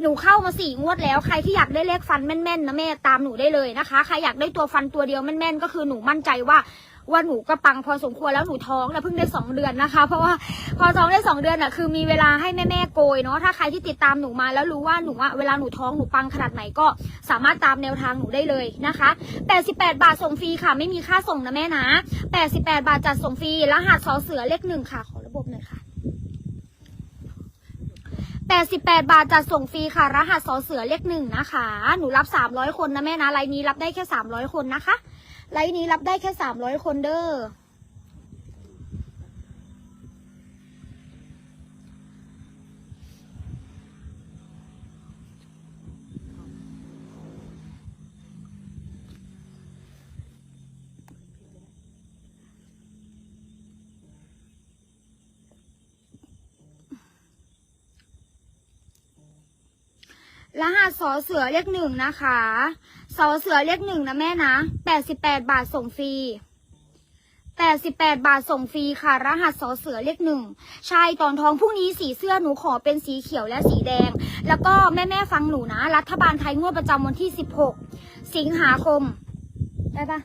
หนูเข้ามาสี่งวดแล้ว ใครที่อยากได้เลขฟันแม่นๆนะแม่ตามหนูได้เลยนะคะ ใครอยากได้ตัวฟันตัวเดียวแม่นๆก็คือหนูมั่นใจว่าว่าหนูก็ปังพอสมควรแล้วหนูท้องนะเพิ่งได้สองเดือนนะคะ เพราะว่าพอท้องได้สองเดือนอะคือมีเวลาให้แม่แม่โกยเนาะถ้าใครที่ติดตามหนูมาแล้วรู้ว่าหนูอะเวลาหนูท้องหนูปังขนาดไหนก็สามารถตามแนวทางหนูได้เลยนะคะ 88 บาทส่งฟรีค่ะไม่มีค่าส่งนะแม่นะ 88 บาทจัดส่งฟรีรหัสสอเสือเลขหนึ่งค่ะขอระบบหน่อยค่ะ 88 บาทจัดส่งฟรีค่ะ รหัสสอเสือเลขหนึ่งนะคะ หนูรับ 300 คนนะแม่นะไลน์นี้รับได้แค่ 300 คนนะคะไลน์นี้รับได้แค่ 300 คนเด้อ รหัสสอเสือเลขหนึ่งนะคะสอเสือเลขหนึ่งนะแม่นะแปดสิบแปดบาทส่งฟรีแปดสิบแปดบาทส่งฟรีค่ะ รหัสสอเสือเลขหนึ่งใช่ตอนท้องพรุ่งนี้สีเสื้อหนูขอเป็นสีเขียวและสีแดง แล้วก็แม่แม่ฟังหนูนะ รัฐบาลไทยงวดประจำวันที่สิบหกสิงหาคม ได้ปะ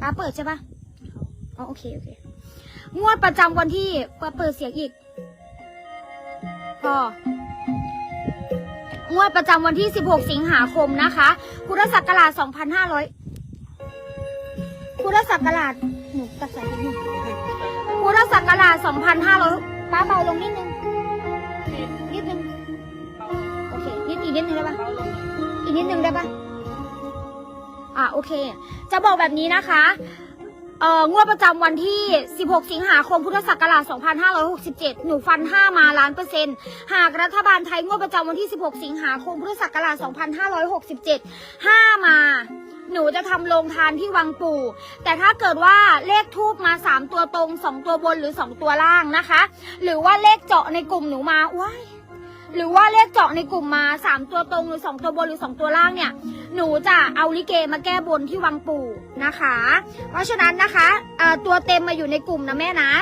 ป้าเปิดใช่ปะอ๋อโอเคโอเค งวดประจำวันที่เปิดเปิดเสียงอีก พอ งวดประจำวันที่ 16 สิงหาคมนะคะพุทธศักราช 2500พุทธศักราชหนูตัดสายนิดนึงพุทธศักราช 2500ป้าเบาลงนิดนึงนิดนึงโอเคนิดอีกนิดนึงได้ปะอีกนิดนึงได้ปะอะโอเค จะบอกแบบนี้นะคะ เอ่องวดประจำวันที่ 16 สิงหาคม พุทธศักราช 2567 หนูฟัน 5 มาล้านเปอร์เซ็นต์ หากรัฐบาลไทยงวดประจำวันที่ 16 สิงหาคม พุทธศักราช 2567 5 มา หนูจะทำโรงทานที่วังปู่ แต่ถ้าเกิดว่าเลขทูบมา 3 ตัวตรง 2 ตัวบนหรือ 2 ตัวล่างนะคะ หรือว่าเลขเจาะในกลุ่มหนูมาว้าย หรือว่าเลขเจาะในกลุ่มมาสามตัวตรงหรือสองตัวบนหรือสองตัวล่างเนี่ย หนูจะเอาลิเกมาแก้บนที่วังปู่นะคะ เพราะฉะนั้นนะคะตัวเต็มมาอยู่ในกลุ่มนะแม่นะ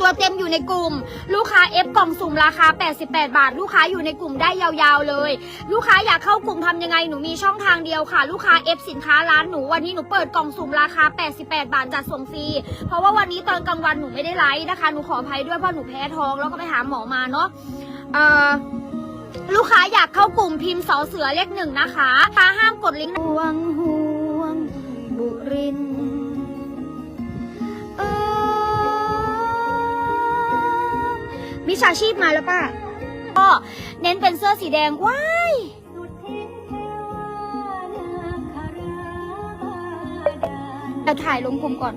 ตัวเต็มอยู่ในกลุ่ม ลูกค้าเอฟกล่องสุ่มราคา 88 บาท ลูกค้าอยู่ในกลุ่มได้ยาวๆเลย ลูกค้าอยากเข้ากลุ่มทำยังไงหนูมีช่องทางเดียวค่ะ ลูกค้าเอฟสินค้าร้านหนูวันนี้หนูเปิดกล่องสุ่มราคา 88 บาทจัดส่งฟรีเพราะว่าวันนี้ตอนกลางวันหนูไม่ได้ไลฟ์นะคะหนูขออภัยด้วยเพราะหนูแพ้ท้องแล้วก็ไปหาหมอมาเนาะ เอ่อลูกค้าอยากเข้ากลุ่มพิมพ์สอเสือเลขหนึ่งนะคะค้าห้ามกดลิงก์ห่วงห่วง บุรินทร์เออมิชาชีพมาแล้วป่ะ ก็เน้นเป็นเสื้อสีแดง ว้ายจะถ่ายลงกลุ่มก่อน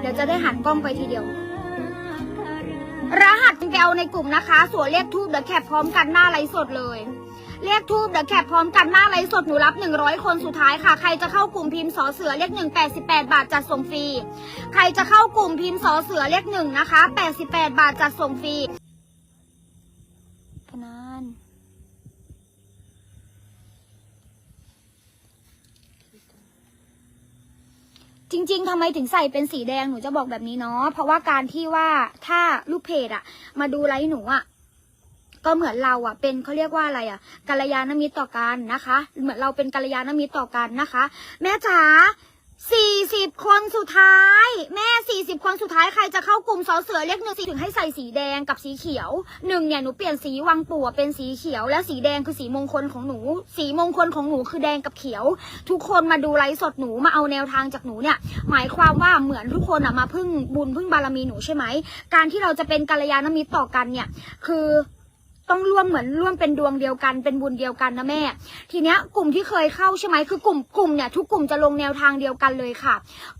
เดี๋ยวจะได้หันกล้องไปทีเดียว รหัสแกวในกลุ่มนะคะส่วนเลขทูบเดอะแคปพร้อมกันหน้าไลฟ์สดเลย เลขทูบเดอะแคปพร้อมกันหน้าไลฟ์สดหนูรับ 100 คนสุดท้ายค่ะ ใครจะเข้ากลุ่มพิมพ์สอเสือเลขหนึ่ง88บาทจัดส่งฟรี ใครจะเข้ากลุ่มพิมพ์สอเสือเลขหนึ่งนะคะ88บาทจัดส่งฟรีพนาน จริง ๆทำไมถึงใส่เป็นสีแดงหนูจะบอกแบบนี้เนาะเพราะว่าการที่ว่าถ้าลูกเพจอะมาดูไลฟ์หนูอะก็เหมือนเราอะเป็นเขาเรียกว่าอะไรอะกัลยาณมิตรต่อกันนะคะ เหมือนเราเป็นกัลยาณมิตรต่อกันนะคะ แม่จ๋า สี่สิบคนสุดท้าย แม่สี่สิบคนสุดท้ายใครจะเข้ากลุ่มสอเสือเลขหนึ่งถึงให้ใส่สีแดงกับสีเขียวหนึ่งเนี่ยหนูเปลี่ยนสีวังปู่เป็นสีเขียว และสีแดงคือสีมงคลของหนู สีมงคลของหนูคือแดงกับเขียว ทุกคนมาดูไลฟ์สดหนูมาเอาแนวทางจากหนูเนี่ย หมายความว่าเหมือนทุกคนอะมาพึ่งบุญพึ่งบารมีหนูใช่ไหมการที่เราจะเป็นกัลยาณมิตรต่อกันเนี่ย คือ ต้องร่วมเหมือนร่วมเป็นดวงเดียวกัน เป็นบุญเดียวกันนะแม่ ทีเนี้ยกลุ่มที่เคยเข้าใช่ไหมคือกลุ่มกลุ่มเนี่ยทุกกลุ่มจะลงแนวทางเดียวกันเลยค่ะ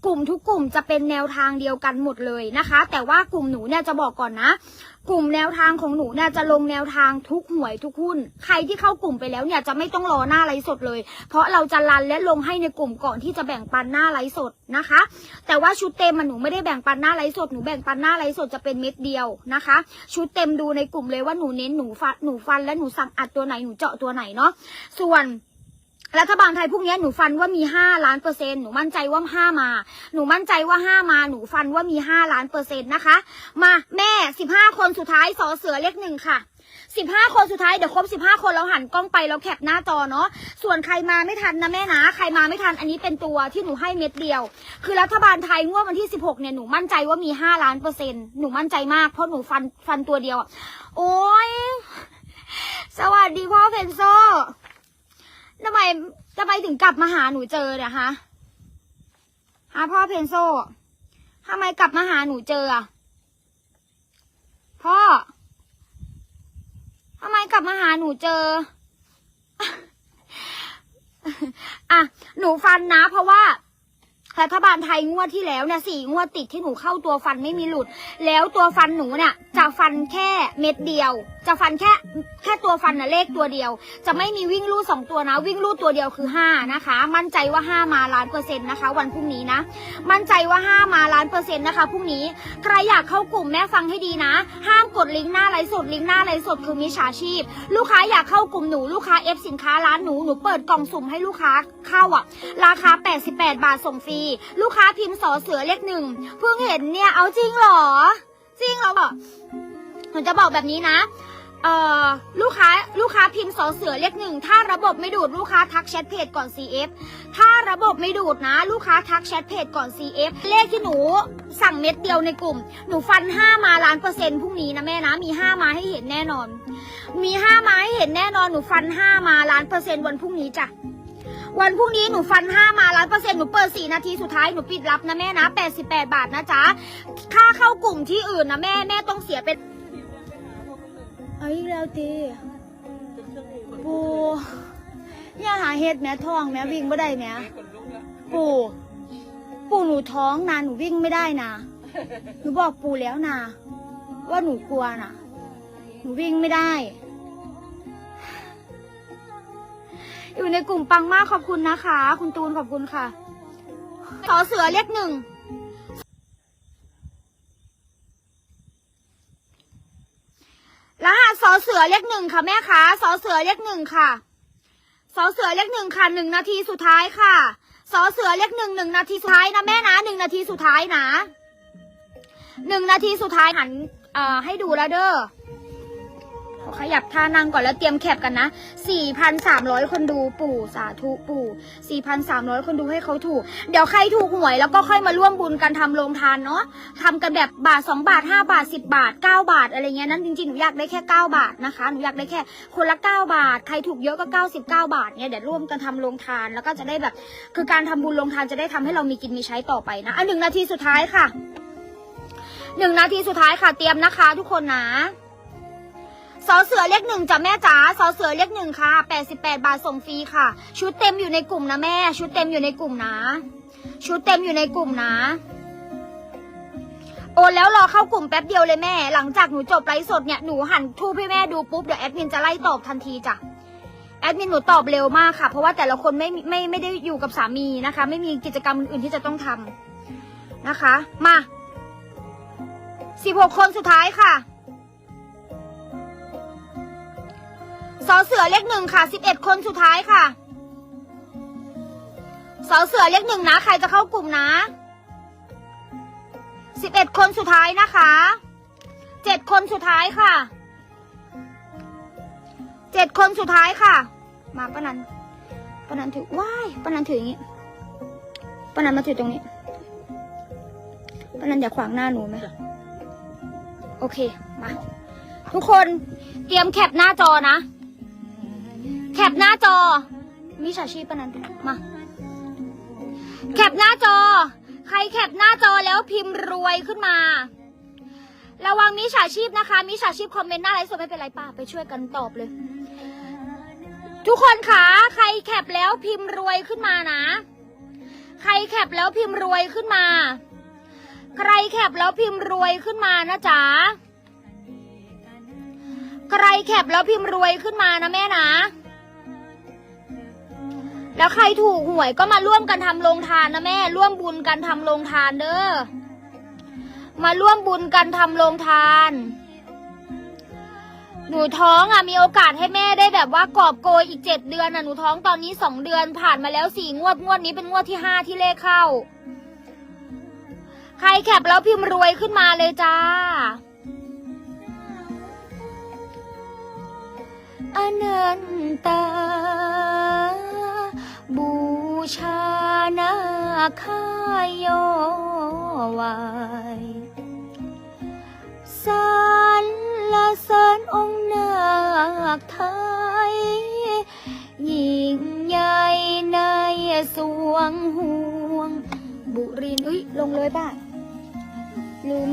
กลุ่มทุกกลุ่มจะเป็นแนวทางเดียวกันหมดเลยนะคะ แต่ว่ากลุ่มหนูเนี่ยจะบอกก่อนนะ กลุ่มแนวทางของหนูเนี่ยจะลงแนวทางทุกหวยทุกหุ้น ใครที่เข้ากลุ่มไปแล้วเนี่ยจะไม่ต้องรอหน้าไลฟ์สดเลย เพราะเราจะรันและลงให้ในกลุ่มก่อนที่จะแบ่งปันหน้าไลฟ์สดนะคะ แต่ว่าชุดเต็มมันหนูไม่ได้แบ่งปันหน้าไลฟ์สดหนูแบ่งปันหน้าไลฟ์สดจะเป็นเม็ดเดียวนะคะ ชุดเต็มดูในกลุ่มเลยว่าหนูเน้นหนูฟันหนูฟันและหนูสั่งอัดตัวไหนหนูเจาะตัวไหนเนาะส่วน รัฐบาลไทยพวกนี้หนูฟันว่ามีห้าล้านเปอร์เซ็นต์หนูมั่นใจว่าห้ามา หนูมั่นใจว่าห้ามา หนูฟันว่ามีห้าล้านเปอร์เซ็นต์นะคะ มาแม่สิบห้าคนสุดท้ายสอเสือเลขหนึ่งค่ะสิบห้าคนสุดท้ายเดี๋ยวครบสิบห้าคนเราหันกล้องไปเราแคปหน้าจอเนาะส่วนใครมาไม่ทันนะแม่นะ ใครมาไม่ทันอันนี้เป็นตัวที่หนูให้เม็ดเดียว คือรัฐบาลไทยงวดวันที่สิบหกเนี่ยหนูมั่นใจว่ามีห้าล้านเปอร์เซ็นต์หนูมั่นใจมากเพราะหนูฟันฟันตัวเดียว โอ้ยสวัสดีพ่อเพนโซ ทำไมทำไมถึงกลับมาหาหนูเจอเนี่ยฮะฮะพ่อเพนโซทำไมกลับมาหาหนูเจออะพ่อทำไมกลับมาหาหนูเจอ อะ หนูฟันนะ เพราะว่า รัฐบาลไทยงวดที่แล้วเนี่ยสี่งวดติดที่หนูเข้าตัวฟันไม่มีหลุด แล้วตัวฟันหนูเนี่ยจะฟันแค่เม็ดเดียว จะฟันแค่แค่ตัวฟันนะเลขตัวเดียว จะไม่มีวิ่งลู่สองตัวนะ วิ่งลู่ตัวเดียวคือห้านะคะ มั่นใจว่าห้ามาล้านเปอร์เซ็นต์นะคะ วันพรุ่งนี้นะ มั่นใจว่าห้ามาล้านเปอร์เซ็นต์นะคะพรุ่งนี้ใครอยากเข้ากลุ่มแม่ฟังให้ดีนะ ห้ามกดลิงก์หน้าไลฟ์สดลิงก์หน้าไลฟ์สดคือมิจฉาชีพ ลูกค้าอยากเข้ากลุ่มหนูลูกค้าเอฟสินค้าร้านหนูหนูเปิดกล่องสุ่มให้ลูกค้าเข้าอะ ราคา 88 บาทส่งฟรีลูกค้าพิมพ์สอเสือเลขหนึ่งเพิ่งเห็นเนี่ยเอาจริงเหรอ จริงเหรอหนูจะบอกแบบนี้นะเอ่อลูกค้าลูกค้าพิมพ์สอเสือเลขหนึ่งถ้าระบบไม่ดูดลูกค้าทักแชทเพจก่อน CF ถ้าระบบไม่ดูดนะ ลูกค้าทักแชทเพจก่อน CF เลขที่หนูสั่งเม็ดเดียวในกลุ่ม หนูฟัน 5 มาล้านเปอร์เซ็นต์พรุ่งนี้นะแม่นะ มี 5 มาให้เห็นแน่นอน มี 5 มาให้เห็นแน่นอนหนูฟัน 5 มาล้านเปอร์เซ็นต์วันพรุ่งนี้จ้ะ วันพรุ่งนี้หนูฟัน5มาล้านเปอร์เซ็นต์หนูเปิด4นาทีสุดท้ายหนูปิดรับนะแม่นะ88บาทนะจ๊ะ ค่าเข้ากลุ่มที่อื่นนะแม่แม่ต้องเสียเป็นเอ้ยแล้วตีปูอย่าหาเห็ดแม่ท้องแม่วิ่งไม่ได้แม่ปูปูหนูท้องนะหนูวิ่งไม่ได้นะหนูบอกปูแล้วนะว่าหนูกลัวนะหนูวิ่งไม่ได้ อยู่ในกลุ่มปังมากขอบคุณนะคะ คุณตูนขอบคุณค่ะสอเสือเลขหนึ่งรหัสสอเสือเลขหนึ่งค่ะแม่คะสอเสือเลขหนึ่งค่ะสอเสือเลขหนึ่งค่ะหนึ่งนาทีสุดท้ายค่ะสอเสือเลขหนึ่งหนึ่งนาทีสุดท้ายนะแม่นะหนึ่งนาทีสุดท้ายนะหนึ่งนาทีสุดท้ายหันเอ่อให้ดูแล้วเด้อ ขอขยับท่านั่งก่อนแล้วเตรียมแคปกันนะ 4,300 คนดูปู่สาธุปู่ 4,300 คนดูให้เขาถูก เดี๋ยวใครถูกหวยแล้วก็ค่อยมาร่วมบุญกันทำโรงทานเนาะทำกันแบบบาท 2 บาท 5 บาท 10 บาท 9 บาท อะไรเงี้ยนั้นจริงๆ หนูอยากได้แค่ 9 บาทนะคะ หนูอยากได้แค่คนละ 9 บาท ใครถูกเยอะก็ 99 บาทเนี่ยเดี๋ยวร่วมกันทำโรงทานแล้วก็จะได้แบบ คือการทำบุญโรงทานจะได้ทำให้เรามีกินมีใช้ต่อไปนะอะหนึ่งนาทีสุดท้ายค่ะหนึ่งนาทีสุดท้ายค่ะเตรียมนะคะ ทุกคนนะ สอเสือเลขหนึ่งจ้ะแม่จ๋าสอเสือเลขหนึ่งค่ะแปดสิบแปดบาทส่งฟรีค่ะ ชุดเต็มอยู่ในกลุ่มนะแม่ ชุดเต็มอยู่ในกลุ่มนะ ชุดเต็มอยู่ในกลุ่มนะ โอนแล้วรอเข้ากลุ่มแป๊บเดียวเลยแม่ หลังจากหนูจบไลฟ์สดเนี่ยหนูหันทูปให้แม่ดูปุ๊บเดี๋ยวแอดมินจะไล่ตอบทันทีจ้ะแอดมินหนูตอบเร็วมากค่ะ เพราะว่าแต่ละคนไม่ไม่ไม่ได้อยู่กับสามีนะคะ ไม่มีกิจกรรมอื่นที่จะต้องทำนะคะ มาสิบหกคนสุดท้ายค่ะ สอเสือเลขหนึ่งค่ะสิบเอ็ดคนสุดท้ายค่ะสอเสือเลขหนึ่งนะ ใครจะเข้ากลุ่มนะสิบเอ็ดคนสุดท้ายนะคะเจ็ดคนสุดท้ายค่ะเจ็ดคนสุดท้ายค่ะ มาปะนันปะนันถือว้ายปะนันถืออย่างนี้ปะนันมาถือตรงนี้ปะนันอย่าขวางหน้าหนูไหมโอเค มา ทุกคนเตรียมแคปหน้าจอนะ แคปหน้าจอมิจฉาชีพปะนั้นมา แคปหน้าจอ ใครแคปหน้าจอแล้วพิมพ์รวยขึ้นมา ระวังมิจฉาชีพนะคะมิจฉาชีพคอมเมนต์หน้าไลฟ์สดไม่เป็นไรป้าไปช่วยกันตอบเลย ทุกคนคะใครแคปแล้วพิมพ์รวยขึ้นมานะ ใครแคปแล้วพิมพ์รวยขึ้นมา ใครแคปแล้วพิมพ์รวยขึ้นมานะจ๊ะใครแคปแล้วพิมพ์รวยขึ้นมานะแม่นะ แล้วใครถูกหวยก็มาร่วมกันทำโรงทานนะแม่ ร่วมบุญกันทำโรงทานเด้อ มาร่วมบุญกันทำโรงทาน หนูท้องอะมีโอกาสให้แม่ได้แบบว่ากอบโกยอีกเจ็ดเดือนอะหนูท้องตอนนี้สองเดือนผ่านมาแล้วสี่งวดงวดนี้เป็นงวดที่ห้าที่เลขเข้า ใครแคปแล้วพิมพ์รวยขึ้นมาเลยจ้าอนันตา ชานาคายวายสรรละเสริญองค์นาคไทยยิ่งใหญ่ในสวงห่วง บุรินทร์เอ้ยลงเลยบ้าลืม